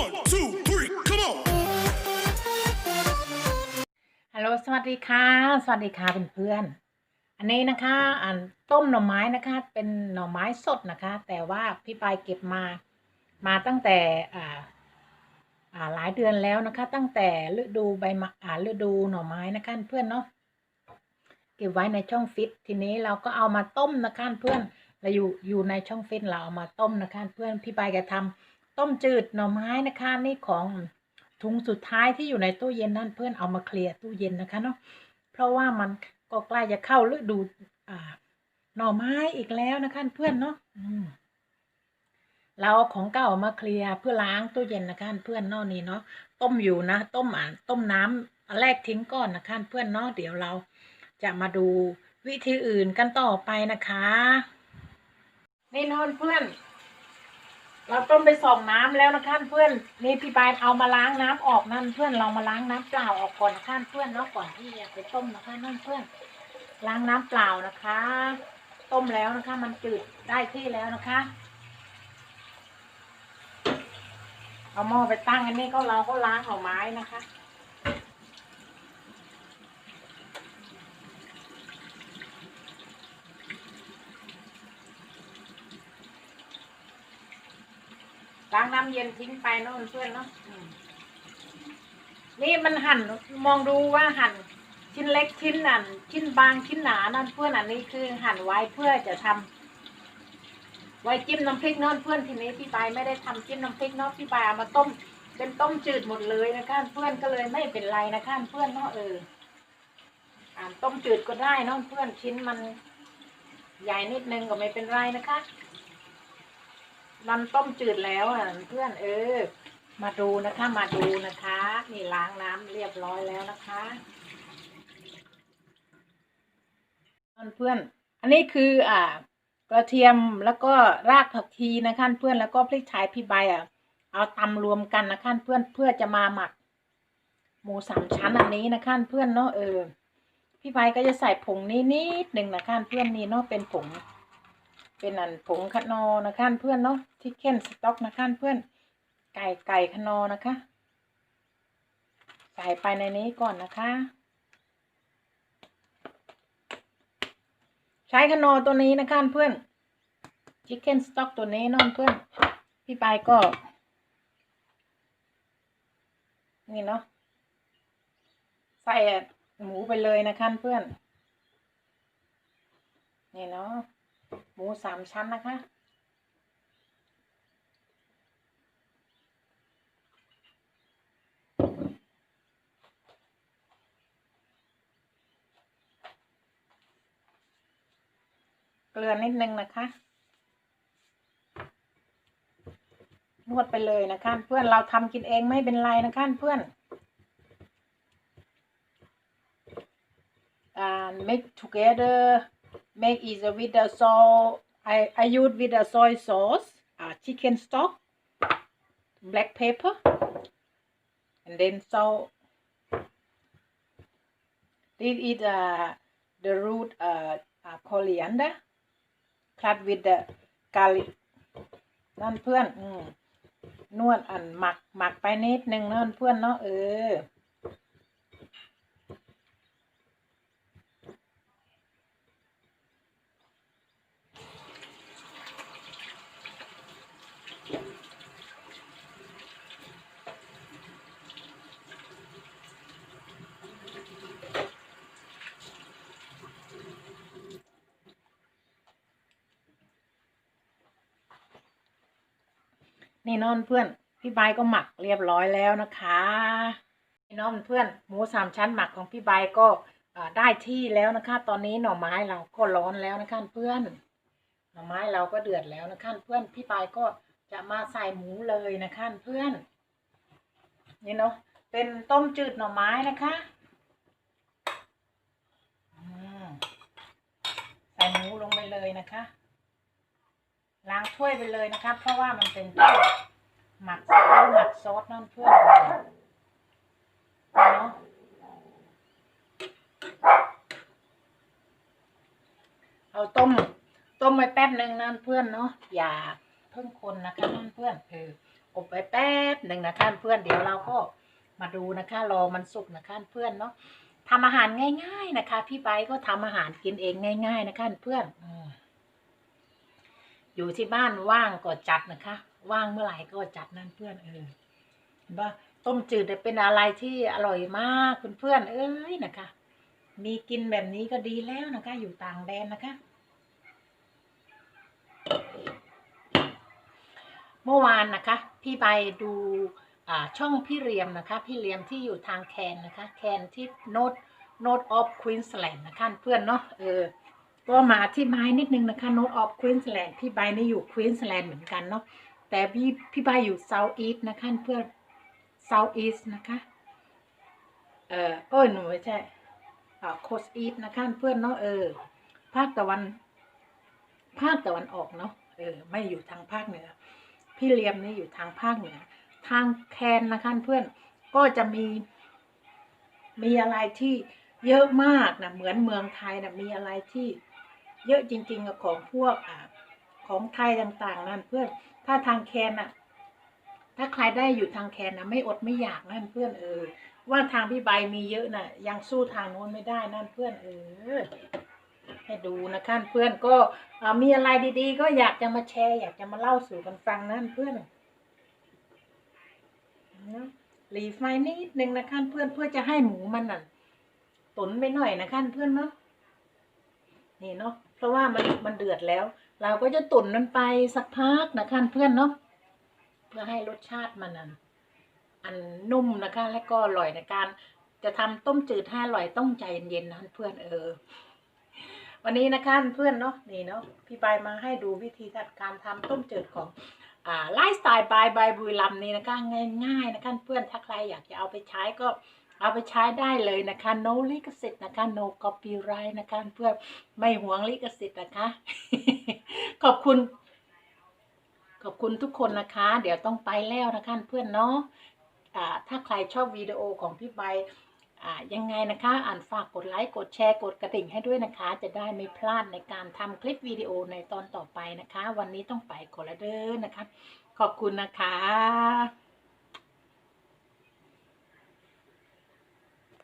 One, two, three, come on. ฮัลโหลสวัสดีค่ะ สวัสดีค่ะเพื่อนๆอันนี้นะคะอันต้มหน่อไม้นะคะ เป็นหน่อไม้สดนะคะ แต่ว่าพี่ปายเก็บมา มาตั้งแต่อ่าอ่าหลายเดือนแล้วนะคะ ตั้งแต่ฤดูใบมะอ่าฤดูหน่อไม้นะคะเพื่อนเนาะเก็บไว้ในช่องฟิตทีนี้เราก็เอามาต้มนะคะเพื่อนเราอยู่อยู่ในช่องฟิตเราเอามาต้มนะคะเพื่อนพี่ปายจะทำ ต้มจืดหน่อไม้นะคะนี่ของถุงสุดท้ายที่อยู่ในตู้เย็นนั่นเพื่อนเอามาเคลียร์ตู้เย็นนะคะเนาะเพราะว่ามันก็ใกล้จะเข้าฤดูอ่าหน่อไม้อีกแล้วนะคะเพื่อนเนาะเราเอาของเก่ามาเคลียร์เพื่อล้างตู้เย็นนะคะเพื่อนเนอกนี้เนาะต้มอยู่นะ ต้มอ่าต้มน้ำอันแรกทิ้งก่อนนะคะเพื่อนเนาะเดี๋ยวเราจะมาดูวิธีอื่นกันต่อไปนะคะนี่นอนเพื่อน เราต้มไปสองน้ำแล้วนะคะเพื่อนนี่พี่ปายเอามาล้างน้ำออกนั่นเพื่อนเรามาล้างน้ำเปล่าออกก่อนนะคะเพื่อนเนาะก่อนที่จะไปต้มนะคะนั่นเพื่อน ล้างน้ำเปล่านะคะ ต้มแล้วนะคะ มันจืดได้ที่แล้วนะคะ เอาหม้อไปตั้งอันนี้ก็เราก็ล้างเอาไม้นะคะ ล้างน้ำเย็นทิ้งไปเนาะเพื่อนเนาะอืมนี่มันหั่นมองดูว่าหั่นชิ้นเล็กชิ้นนั่นชิ้นบางชิ้นหนานั่นเพื่อนอันนี้คือหั่นไว้เพื่อจะทำไว้จิ้มน้ำพริกเนอนเพื่อนทีนี้พี่ปายไม่ได้ทำจิ้มน้ำพริกเนาะพี่ปายเอามาต้ม เป็นต้มจืดหมดเลยนะคะเพื่อนก็เลยไม่เป็นไรนะคะเพื่อนเนาะเอออ่าต้มจืดก็ได้เนาะเพื่อนชิ้นมัน ใหญ่นิดนึงก็ไม่เป็นไรนะคะ มันต้มจืดแล้วอะเพื่อนเออ มาดูนะคะมาดูนะคะ นี่ล้างน้ำเรียบร้อยแล้วนะคะเพื่อนอันนี้คืออ่ากระเทียมแล้วก็รากผักชีนะคะเพื่อนแล้วก็พริกไทยพี่ใบอะ เอาตำรวมกันนะคะเพื่อนเพื่อจะมาหมัก หมูสามชั้นอันนี้นะคะเพื่อนเนาะเออพี่ใบก็จะใส่ผงนี้นิดหนึ่งนะคะเพื่อนนี่เนาะเป็นผง เป็นอันผงคานอนะคะเพื่อนเนาะที่เค้นสต็อกนะคะเพื่อน ไก่ไก่คานอนะคะ ใส่ไปในนี้ก่อนนะคะ ใช้คานอตัวนี้นะคะเพื่อน chicken stock ตัวนี้น้องเพื่อน พี่ปายก็ นี่เนาะใส่หมูไปเลยนะคะเพื่อน นี่เนาะ หมูสามชั้นนะคะ เกลือนิดนึงนะคะนวดไปเลยนะคะเพื่อนเราทำกินเองไม่เป็นไรนะคะเพื่อน and make together make is with the salt I I use with the soy sauce uh, chicken stock black pepper and then salt this is uh, the root uh, uh, coriander cut with the garlic นั่นเพื่อน อืมนวดอันหมักหมักไปนิดนึงนั่นเพื่อนเนาะเออ นี่นอนเพื่อน พี่ใบก็หมักเรียบร้อยแล้วนะคะนี่นอนเพื่อนหมูสามชั้นหมักของพี่ใบก็ได้ที่แล้วนะคะ ตอนนี้หน่อไม้เราก็ร้อนแล้วนะคะเพื่อน หน่อไม้เราก็เดือดแล้วนะคะเพื่อน พี่ใบก็จะมาใส่หมูเลยนะคะเพื่อน นี่เนาะเป็นต้มจืดหน่อไม้นะคะใส่หมูลงไปเลยนะคะ ล้างถ้วยไปเลยนะคะเพราะว่ามันเป็นถ้วยหมักซอิ๊วหมักซอสนั่นเพื่อนเนาะเอาต้ม ต้มไปแป๊บหนึ่งนั่นเพื่อนเนาะอย่าเพิ่งคนนะคะนั่นเพื่อนเอออบไว้แป๊บหนึ่งนะคะเพื่อนเดี๋ยวเราก็มาดูนะคะ รอมันสุกนะคะเพื่อนเนาะทำอาหารง่าย ๆนะคะ พี่ไบก็ทำอาหารกินเองง่าย ๆนะคะเพื่อน อยู่ที่บ้านว่างก็จัดนะคะ ว่างเมื่อไหร่ก็จัดนั่นเพื่อนเออเห็นปะต้มจืดเป็นอะไรที่อร่อยมากคุณเพื่อนเอ้ยนะคะ มีกินแบบนี้ก็ดีแล้วนะคะ อยู่ต่างแดนนะคะ เมื่อวานนะคะ พี่ไปดูอ่าช่องพี่เรียมนะคะ พี่เรียมที่อยู่ทางแคนนะคะ แคนที่โนดโนดออฟควีนสแลนด์นะคะเพื่อนเนาะเออ ก็มาอธิบายนิดนึงนะคะโนดออฟควีนสแลนด์พี่ใบนี่อยู่ควีนสแลนด์เหมือนกันเนาะแต่พี่พี่ใบอยู่เซาท์อีสต์นะคะเพื่อนเซาท์อีสต์นะคะเออโอ้ยหนูไม่ใช่อ่าโคสอีฟนะคะเพื่อนเนาะเออภาคตะวัน ภาคตะวันออกเนาะเออไม่อยู่ทางภาคเหนือ พี่เลียมนี่อยู่ทางภาคเหนือ ทางแคนนะคะเพื่อนก็จะมี มีอะไรที่เยอะมากนะเหมือนเมืองไทยนะมีอะไรที่ เยอะจริง ๆ ของพวกอ่าของไทยต่างๆ นั่นเพื่อน ถ้าทางแคนอะถ้าใครได้อยู่ทางแคนนะไม่อดไม่อยากนั่นเพื่อนเออ ว่าทางพี่ใบมีเยอะน่ะ ยังสู้ทางโน้นไม่ได้นั่นเพื่อนเออให้ดูนะคะเพื่อนก็มีอะไรดีๆ ก็อยากจะมาแชร์ อยากจะมาเล่าสู่กันฟังนั่นเพื่อนนะหลีไฟนิดนึงนะคะเพื่อนเพื่อจะให้หมูมันน่ะตุนไปหน่อยนะคะเพื่อนเนาะ นี่เนาะเพราะว่ามันมันเดือดแล้ว เราก็จะตุนมันไปสักพักนะคะเพื่อนเนาะเพื่อให้รสชาติมันอันนุ่มนะคะ และก็อร่อยในการ จะทำต้มจืดให้อร่อยต้องใจเย็นๆนะเพื่อนเออ วันนี้นะคะเพื่อนเนาะนี่เนาะพี่ใบมาให้ดูวิธีการทำต้มจืดของอ่าไลฟ์สไตล์บายบายบุรีรัมย์นี่นะคะง่ายๆนะคะเพื่อนถ้าใครอยากจะเอาไปใช้ก็ เอาไปใช้ได้เลยนะคะ no ลิขสิทธิ์นะคะ no copyright นะคะ เพื่อไม่หวงลิขสิทธิ์นะคะ ขอบคุณ ขอบคุณทุกคนนะคะ เดี๋ยวต้องไปแล้วนะคะเพื่อนเนาะถ้าใครชอบวิดีโอของพี่ใบยังไงนะคะอ่านฝากกดไลค์ กดแชร์ กดกระดิ่งให้ด้วยนะคะ จะได้ไม่พลาดในการทำคลิปวิดีโอในตอนต่อไปนะคะ วันนี้ต้องไปก่อนละเด้อนะคะ ขอบคุณนะคะ